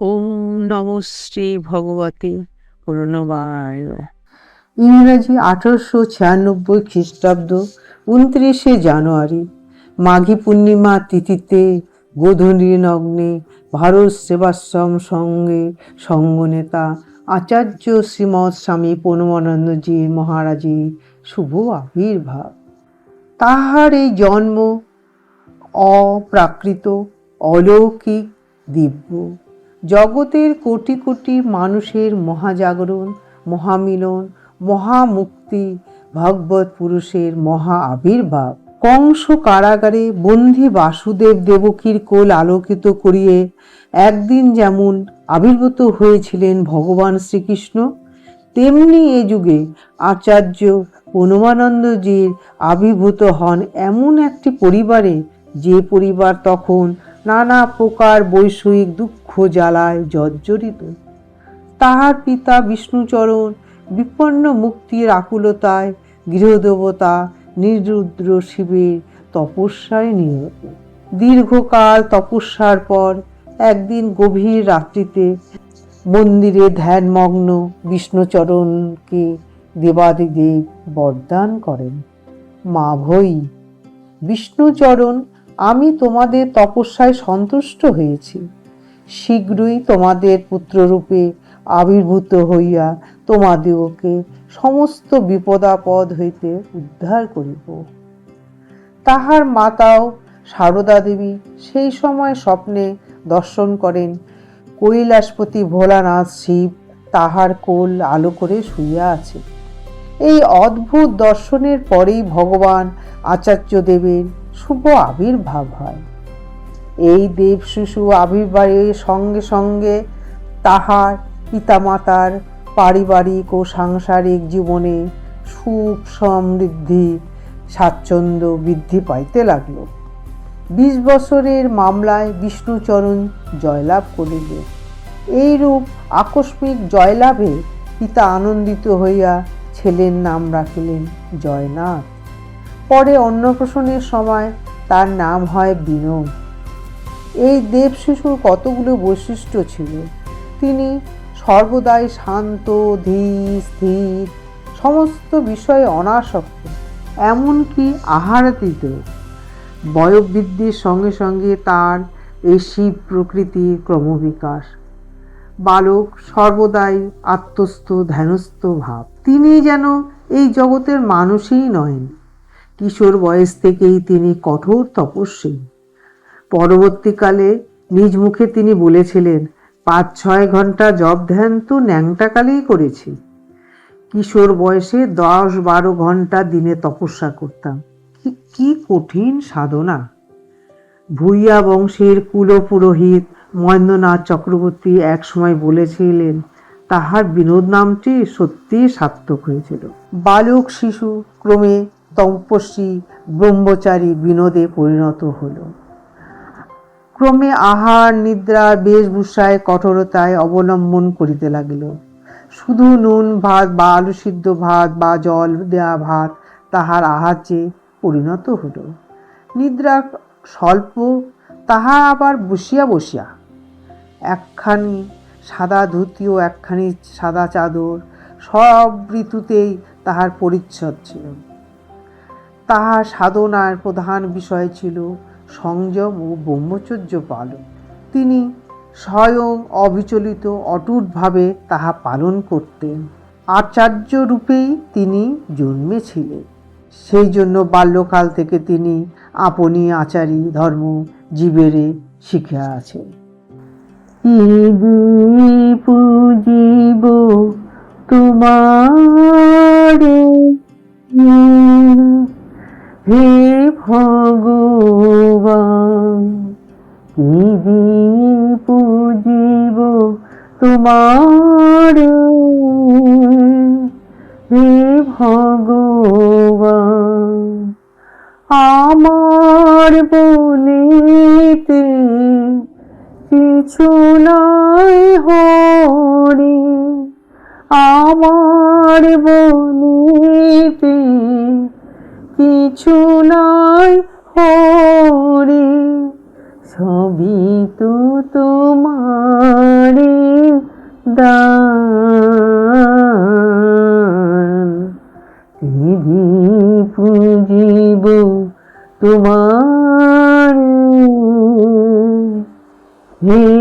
ওম নম শ্রী ভগবতী পূর্ণবায় ইংরাজি আঠারোশো ছিয়ানব্বই খ্রিস্টাব্দ উনত্রিশে জানুয়ারি, মাঘী পূর্ণিমা তিথিতে গোধূলি নগ্নে ভারত সেবাশ্রম সঙ্গে সঙ্গনেতা আচার্য শ্রীমৎ স্বামী পরমানন্দজি মহারাজি শুভ আবির্ভাব। তাহার এই জন্ম অপ্রাকৃত অলৌকিক দিব্য। জগতের কোটি কোটি মানুষের মহাজাগরণ, মহামিলন, মহামুক্তি, ভগবত পুরুষের মহা আবির্ভাব। কংস কারাগারে বন্দি বাসুদেব দেবকীর কোল আলোকিত করিয়ে একদিন যেমন আবির্ভূত হয়েছিলেন ভগবান শ্রীকৃষ্ণ, তেমনি এ যুগে আচার্য পরমানন্দজির আবির্ভূত হন এমন একটি পরিবারে যে পরিবার তখন নানা প্রকার বৈষয়িক দুঃখ জ্বালায় জর্জরিত। তাহার পিতা বিষ্ণুচরণ বিপন্ন মুক্তির আকুলতায় গৃহদেবতা নিরুদ্র শিবের তপস্যায় নিহত দীর্ঘকাল তপস্যার পর একদিন গভীর রাত্রিতে মন্দিরে ধ্যানমগ্ন বিষ্ণুচরণকে দেবাদিদেব বরদান করেন। মা ভই বিষ্ণুচরণ আমি তোমাদের তপস্যায় সন্তুষ্ট হয়েছি। শীঘ্রই তোমাদের পুত্ররূপে আবির্ভূত হইয়া তোমাদিওকে সমস্ত বিপদাপদ হইতে উদ্ধার করিব। তাহার মাতাও সারদা দেবী সেই সময় স্বপ্নে দর্শন করেন, কৈলাসপতি ভোলানাথ শিব তাহার কোল আলো করে শুইয়া আছে। এই অদ্ভুত দর্শনের পরেই ভগবান আচার্য দেবের শুভ আবির্ভাব হয়। এই দেব শিশু আবির্ভাবের সঙ্গে সঙ্গে তাহার পিতামাতার পারিবারিক ও সাংসারিক জীবনে সুখ সমৃদ্ধি, স্বাচ্ছন্দ্য বৃদ্ধি পাইতে লাগল। বিশ বছরের মামলায় বিষ্ণুচরণ জয়লাভ করিল। এইরূপ আকস্মিক জয়লাভে পিতা আনন্দিত হইয়া ছেলের নাম রাখিলেন জয়নাথ। পরে অন্নপ্রাশনের সময় তার নাম হয় বিনোদ এই দেব শিশুর কতগুলো বৈশিষ্ট্য ছিল? তিনি সর্বদাই শান্ত, ধীর, স্থির, সমস্ত বিষয়ে অনাসক্ত, এমনকি আহারাতীত বয়োবৃদ্ধির সঙ্গে সঙ্গে তার এই শিব প্রকৃতির ক্রমবিকাশ। বালক সর্বদাই আত্মস্থ, ধ্যানস্থ ভাব। তিনি যেন এই জগতের মানুষই নয় কিশোর বয়স থেকেই তিনি কঠোর তপস্বী। পরবর্তীকালে নিজ মুখে তিনি বলেছিলেন পাঁচ ছয় ঘণ্টা জব ধ্যান তো ন্যাংটাকালেই করেছি। কিশোর বয়সে দশ বারো ঘণ্টা দিনে তপস্যা করতাম। কি- কঠিন সাধনা। ভূইয়া বংশের কুলপুরোহিত মহেন্দ্রনাথ চক্রবর্তী একসময় বলেছিলেন, তাহার বিনোদ নামটি সত্যিই সার্থক হয়েছিল। বালক শিশু ক্রমে তপস্বী ব্রহ্মচারী বিনোদে পরিণত হলো। ক্রমে আহার, নিদ্রা, বেশভূষায় কঠোরতায় অবলম্বন করিতে লাগিল। শুধু নুন, ভাত বা আলু সিদ্ধ ভাত বা জল দেয়া ভাত তাহার আহার্যে পরিণত হল। নিদ্রা স্বল্প, তাহা আবার বসিয়া বসিয়া। একখানি সাদা ধুতি ও একখানি সাদা চাদর সব ঋতুতেই তাহার পরিচ্ছদ ছিল। তাহার সাধনার প্রধান বিষয় ছিল সংযম ও ব্রহ্মচর্য পালন। তিনি স্বয়ং অবিচলিত, অটুটভাবে তাহা পালন করতেন। আচার্য রূপেই তিনি জন্মেছিলেন। সেই জন্য বাল্যকাল থেকে তিনি আপনি আচারী ধর্ম জীবেরে শিখিয়া আছেন। পুজিব তোমারে তোমার হে ভগবান। আমার বলিতে কিছু নাই হরি। আমার বলিতে কিছু নাই হরি। সবই তো তোমার দান। দিদি পুজিব তোমার হে